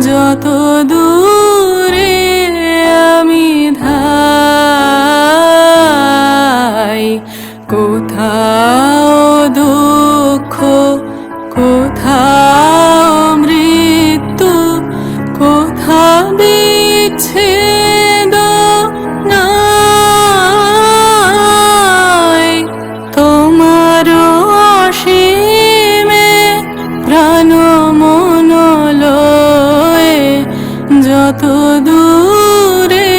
যত দূরে আমি ধাই কোথাও দুঃখ কোথাও মৃত্যু কোথা বিচ্ছে কত দূরে